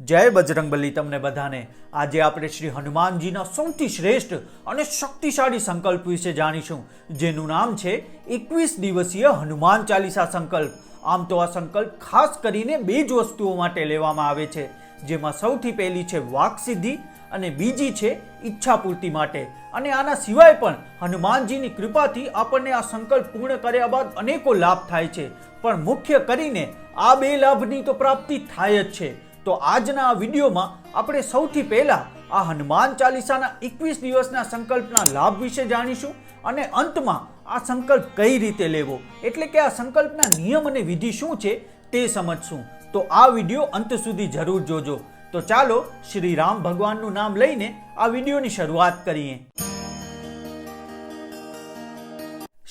જય બજરંગબલી તમને બધાને. આજે આપણે શ્રી હનુમાનજીના સૌથી શ્રેષ્ઠ અને શક્તિશાળી સંકલ્પ વિશે જાણીશું, જેનું નામ છે એકવીસ દિવસીય હનુમાન ચાલીસા સંકલ્પ. આમ તો આ સંકલ્પ ખાસ કરીને બે જ વસ્તુઓ માટે લેવામાં આવે છે, જેમાં સૌથી પહેલી છે વાકસિદ્ધિ અને બીજી છે ઈચ્છા પૂર્તિ માટે. અને આના સિવાય પણ હનુમાનજીની કૃપાથી આપણને આ સંકલ્પ પૂર્ણ કર્યા બાદ અનેકો લાભ થાય છે. પણ મુખ્ય કરીને આ બે લાભની તો પ્રાપ્તિ થાય જ છે. તો આજના આ વિડીયોમાં આપણે સૌથી પહેલા આ હનુમાન ચાલીસાના એકવીસ દિવસના સંકલ્પના લાભ વિશે જાણીશું અને અંતમાં આ સંકલ્પ કઈ રીતે લેવો? એટલે કે આ સંકલ્પના નિયમ અને વિધિ શું છે તે સમજશું. તો આ વીડિયો અંત સુધી જરૂર જોજો. તો ચાલો શ્રી રામ ભગવાનનું નામ લઈને આ વિડીયોની શરૂઆત કરીએ.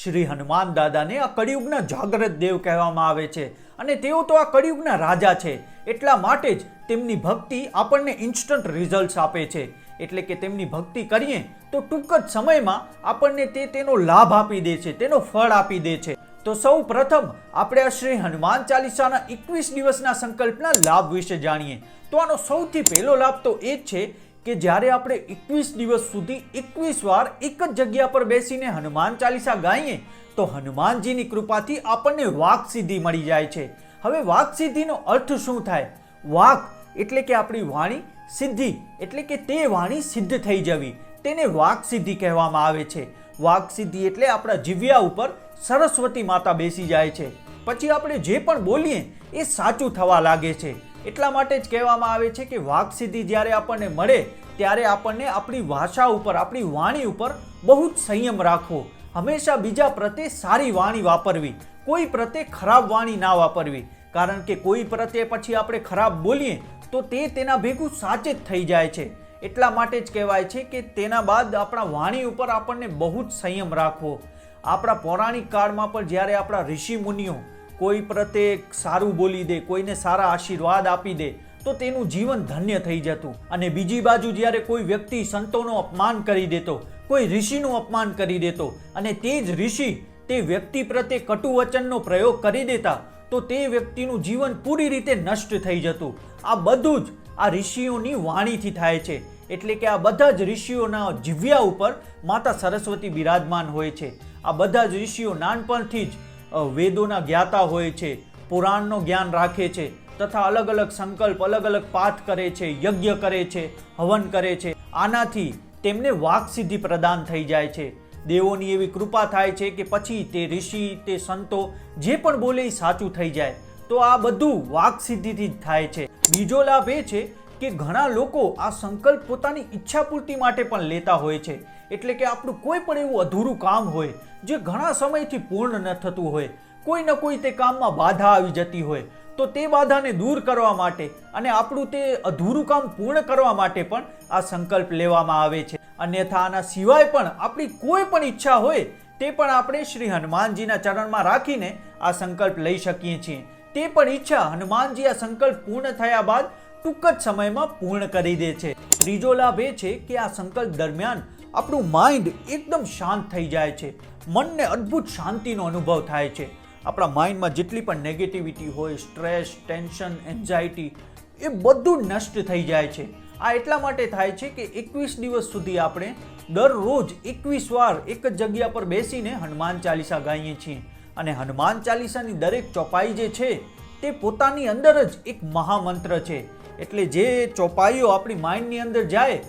શ્રી હનુમાન દાદાને આ કળિયુગના જાગ્રત દેવ કહેવામાં આવે છે. અને તેઓ તો આ કળિયુગના રાજા છે. એટલા માટે જ તેમની ભક્તિ આપણને ઇન્સ્ટન્ટ રિઝલ્ટ્સ આપે છે. એટલે કે તેમની ભક્તિ કરીએ તો ટૂંક જ સમયમાં આપણને તે તેનો લાભ આપી દે છે, તેનો ફળ આપી દે છે. તો સૌ પ્રથમ આપણે આ શ્રી હનુમાન ચાલીસાના એકવીસ દિવસના સંકલ્પના લાભ વિશે જાણીએ. તો આનો સૌથી પહેલો લાભ તો એ જ છે કે જ્યારે આપણે એકવીસ દિવસ સુધી એકવીસ વાર એક જ જગ્યા પર બેસીને હનુમાન ચાલીસા ગાઈએ, તો હનુમાનજીની કૃપાથી આપણને વાક સિદ્ધિ મળી જાય છે. હવે વાક સિદ્ધિનો અર્થ શું થાય? વાક એટલે કે આપણી વાણી સિદ્ધિ, એટલે કે તે વાણી સિદ્ધ થઈ જવી. તેને વાક સિદ્ધિ કહેવામાં આવે છે. વાક સિદ્ધિ એટલે આપણા જીવ્યા ઉપર સરસ્વતી માતા બેસી જાય છે. પછી આપણે જે પણ બોલીએ, એ સાચું થવા લાગે છે. એટલા માટે જ કહેવામાં આવે છે કે વાક સિદ્ધિ જ્યારે આપણને મળે, ત્યારે આપણને આપણી ભાષા ઉપર, આપણી વાણી ઉપર બહુ જ સંયમ રાખવો. હંમેશા બીજા પ્રત્યે સારી વાણી વાપરવી. કોઈ પ્રત્યે ખરાબ વાણી ના વાપરવી. કારણ કે કોઈ પ્રત્યે પછી આપણે ખરાબ બોલીએ, તો તે તેના ભેગું સાચે જ થઈ જાય છે. એટલા માટે જ કહેવાય છે કે તેના બાદ આપણા વાણી ઉપર આપણને બહુ જ સંયમ રાખવો. આપણા પૌરાણિક કાળમાં પણ જ્યારે આપણા ઋષિ મુનિઓ કોઈ પ્રત્યે સારું બોલી દે, કોઈને સારા આશીર્વાદ આપી દે, તો તેનું જીવન ધન્ય થઈ જતું. અને બીજી બાજુ જ્યારે કોઈ વ્યક્તિ સંતોનું અપમાન કરી દેતો, કોઈ ઋષિનું અપમાન કરી દેતો, અને તે જ ઋષિ તે વ્યક્તિ પ્રત્યે કટુ વચનનો પ્રયોગ કરી દેતા, તો તે વ્યક્તિનું જીવન પૂરી રીતે નષ્ટ થઈ જતું. આ બધું જ આ ઋષિઓની વાણીથી થાય છે. એટલે કે આ બધા જ ઋષિઓના જીવ્યા ઉપર માતા સરસ્વતી બિરાજમાન હોય છે. આ બધા જ ઋષિઓ નાનપણથી જ વેદોના જ્ઞાતા હોય છે, પુરાણનો જ્ઞાન રાખે છે, તથા અલગ અલગ સંકલ્પ અલગ અલગ પાઠ કરે છે, યજ્ઞ કરે છે, હવન કરે છે. આનાથી તેમને વાક સિદ્ધિ પ્રદાન થઈ જાય છે. દેવોની એવી કૃપા થાય છે કે પછી તે ઋષિ, તે સંતો જે પણ બોલે એ સાચું થઈ જાય. તો આ બધું વાક સિદ્ધિથી જ થાય છે. બીજો લાભ એ છે કે ઘણા લોકો આ સંકલ્પ પોતાની ઈચ્છા પૂર્તિ માટે પણ લેતા હોય છે. એટલે કે આપણું કોઈ પણ એવું અધૂરું કામ હોય, જે ઘણા સમયથી પૂર્ણ ન થતું હોય, કોઈ ન કોઈ તે કામમાં બાધા આવી જતી હોય, તો તે બાધાને દૂર કરવા માટે અને આપણું તે અધૂરું કામ પૂર્ણ કરવા માટે પણ આ સંકલ્પ લેવામાં આવે છે. અન્યથા આના સિવાય પણ આપણી કોઈ પણ ઈચ્છા હોય, તે પણ આપણે શ્રી હનુમાનજીના ચરણમાં રાખીને આ સંકલ્પ લઈ શકીએ છીએ. તે પણ ઈચ્છા, હનુમાનજી આ સંકલ્પ પૂર્ણ થયા બાદ ટૂંક જ સમયમાં પૂર્ણ કરી દે છે. ત્રીજો લાભ એ છે કે આ સંકલ્પ દરમિયાન આપણું માઇન્ડ એકદમ શાંત થઈ જાય છે. મનને અદ્ભુત શાંતિનો અનુભવ થાય છે. આપણા માઇન્ડમાં જેટલી પણ નેગેટિવિટી હોય સ્ટ્રેસ ટેન્શન એન્ઝાયટી એ બધું નષ્ટ થઈ જાય છે. આ એટલા માટે થાય છે કે એકવીસ દિવસ સુધી આપણે દરરોજ એકવીસ વાર એક જ જગ્યા પર બેસીને હનુમાન ચાલીસા ગાઈએ છીએ. અને હનુમાન ચાલીસાની દરેક ચોપાઈ જે છે, તે પોતાની અંદર જ એક મહામંત્ર છે. એટલે જે ચોપાઈઓ આપણી માઇન્ડની અંદર જાય,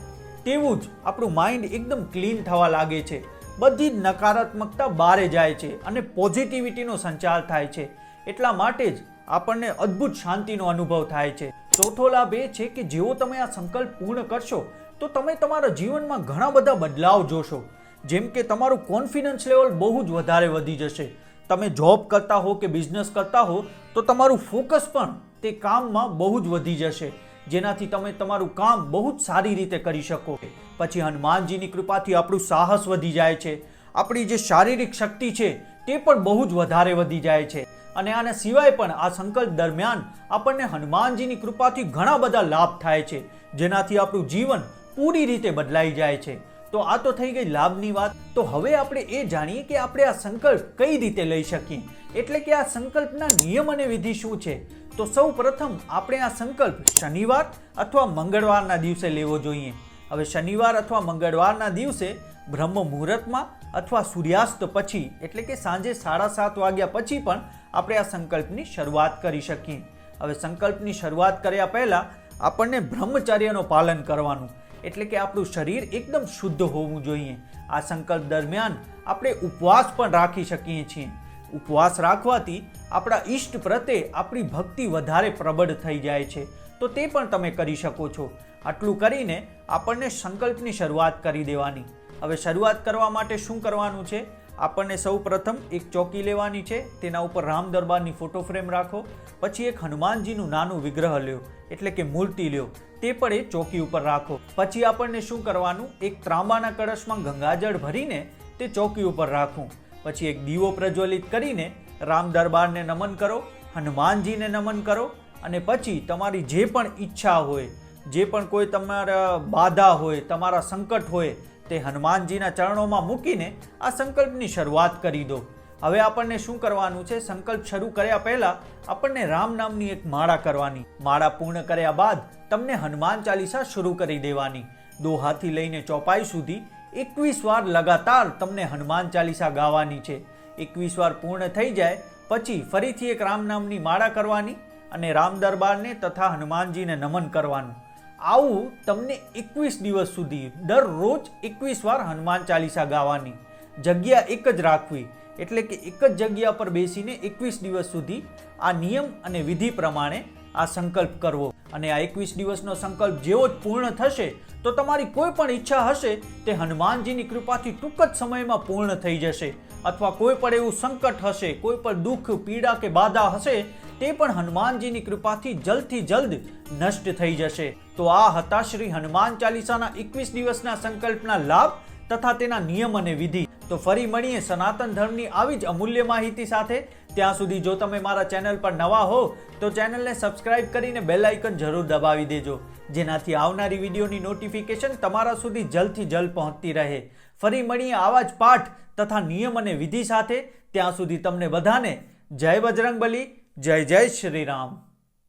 તેવું જ આપણું માઇન્ડ એકદમ ક્લીન થવા લાગે છે. બધી નકારાત્મકતા બારે જાય છે અને પોઝિટિવિટીનો સંચાર થાય છે. એટલા માટે જ આપણને અદ્ભુત શાંતિનો અનુભવ થાય છે. ચોથો લાભ એ છે કે જેવો તમે આ સંકલ્પ પૂર્ણ કરશો, તો તમે તમારા જીવનમાં ઘણા બધા બદલાવ જોશો. જેમ કે તમારું કોન્ફિડન્સ લેવલ બહુ જ વધારે વધી જશે. તમે જોબ કરતા હો કે બિઝનેસ કરતા હો, તો તમારું ફોકસ પણ તે કામમાં બહુ જ વધી જશે. જેનાથી તમે તમારું કામ બહુ જ સારી રીતે કરી શકો. પછી હનુમાનજીની કૃપાથી આપણું સાહસ વધી જાય છે. આપણી જે શારીરિક શક્તિ છે, તે પણ બહુ જ વધારે વધી જાય છે. અને આના સિવાય પણ આ સંકલ્પ દરમિયાન આપણને હનુમાનજીની કૃપાથી ઘણા બધા લાભ થાય છે. જેનાથી આપણું જીવન પૂરી રીતે બદલાઈ જાય છે. તો આ તો થઈ ગઈ લાભની વાત. તો હવે આપણે એ જાણીએ કે આપણે આ સંકલ્પ કઈ રીતે લઈ શકીએ. એટલે કે આ સંકલ્પના નિયમ અને વિધિ શું છે? તો સૌ પ્રથમ આપણે આ સંકલ્પ શનિવાર અથવા મંગળવારના દિવસે લેવો જોઈએ. હવે શનિવાર અથવા મંગળવારના દિવસે બ્રહ્મ મુહૂર્તમાં અથવા સૂર્યાસ્ત પછી, એટલે કે સાંજે સાડા સાત વાગ્યા પછી પણ આપણે આ સંકલ્પની શરૂઆત કરી શકીએ. હવે સંકલ્પની શરૂઆત કર્યા પહેલાં આપણને બ્રહ્મચર્યનું પાલન કરવાનું, એટલે કે આપણું શરીર એકદમ શુદ્ધ હોવું જોઈએ. આ સંકલ્પ દરમિયાન આપણે ઉપવાસ પણ રાખી શકીએ છીએ. ઉપવાસ રાખવાથી આપણા ઈષ્ટ પ્રત્યે આપણી ભક્તિ વધારે પ્રબળ થઈ જાય છે. તો તે પણ તમે કરી શકો છો. આટલું કરીને આપણને સંકલ્પની શરૂઆત કરી દેવાની. હવે શરૂઆત કરવા માટે શું કરવાનું છે? આપણને સૌ પ્રથમ એક ચોકી લેવાની છે. તેના ઉપર રામ દરબારની ફોટો ફ્રેમ રાખો. પછી એક હનુમાનજીનું નાનું વિગ્રહ લ્યો, એટલે કે મૂર્તિ લ્યો. તે પણ એ ચોકી ઉપર રાખો. પછી આપણને શું કરવાનું? એક ત્રાંબાના કળશમાં ગંગાજળ ભરીને તે ચોકી ઉપર રાખવું. પછી એક દીવો પ્રજ્વલિત કરીને રામ દરબારને નમન કરો, હનુમાનજીને નમન કરો અને પછી તમારી જે પણ ઈચ્છા હોય, જે પણ કોઈ તમારા બાધા હોય, તમારા સંકટ હોય, તે હનુમાનજીના ચરણોમાં મૂકીને આ સંકલ્પની શરૂઆત કરી દો. હવે આપણને શું કરવાનું છે? સંકલ્પ શરૂ કર્યા પહેલાં આપણને રામ નામની એક માળા કરવાની. માળા પૂર્ણ કર્યા બાદ તમને હનુમાન ચાલીસા શરૂ કરી દેવાની. દોહાથી લઈને ચોપાઈ સુધી એકવીસ વાર લગાતાર તમને હનુમાન ચાલીસા ગાવાની છે. એકવીસ વાર પૂર્ણ થઈ જાય, પછી ફરીથી એક રામ નામની માળા કરવાની અને રામ દરબારને તથા હનુમાનજીને નમન કરવાનું. આવું તમને એકવીસ દિવસ સુધી દરરોજ એકવીસ વાર હનુમાન ચાલીસા ગાવાની. જગ્યા એક જ રાખવી, એટલે કે એક જ જગ્યા પર બેસીને એકવીસ દિવસ સુધી આ નિયમ અને વિધિ પ્રમાણે આ સંકલ્પ કરવો. અને આ એકવીસ દિવસનો સંકલ્પ જેવો જ પૂર્ણ થશે, તો તમારી કોઈ પણ ઈચ્છા હશે, તે હનુમાનજીની કૃપાથી ટૂંક જ સમયમાં પૂર્ણ થઈ જશે. અથવા કોઈ પણ એવું સંકટ હશે, કોઈ પણ દુઃખ, પીડા કે બાધા હશે, તે પણ હનુમાનજીની કૃપાથી જલ્દથી જલ્દ નષ્ટ થઈ જશે. તો આ હતા શ્રી હનુમાન ચાલીસાના એકવીસ દિવસના સંકલ્પના લાભ તથા તેના નિયમ અને વિધિ. તો ફરી મળીએ સનાતન ધર્મની આવી જ અમૂલ્ય માહિતી સાથે. ત્યાં સુધી જો તમે મારા ચેનલ પર નવા હો, તો ચેનલને સબસ્ક્રાઇબ કરીને બેલ આઇકન જરૂર દબાવી દેજો. જેનાથી આવનારી વિડીયોની નોટિફિકેશન તમારા સુધી જલ્દથી જલ્દ પહોંચતી રહે. ફરી મળીએ આવા જ પાઠ તથા નિયમ અને વિધિ સાથે. ત્યાં સુધી તમને બધાને જય બજરંગબલી, જય જય શ્રી રામ.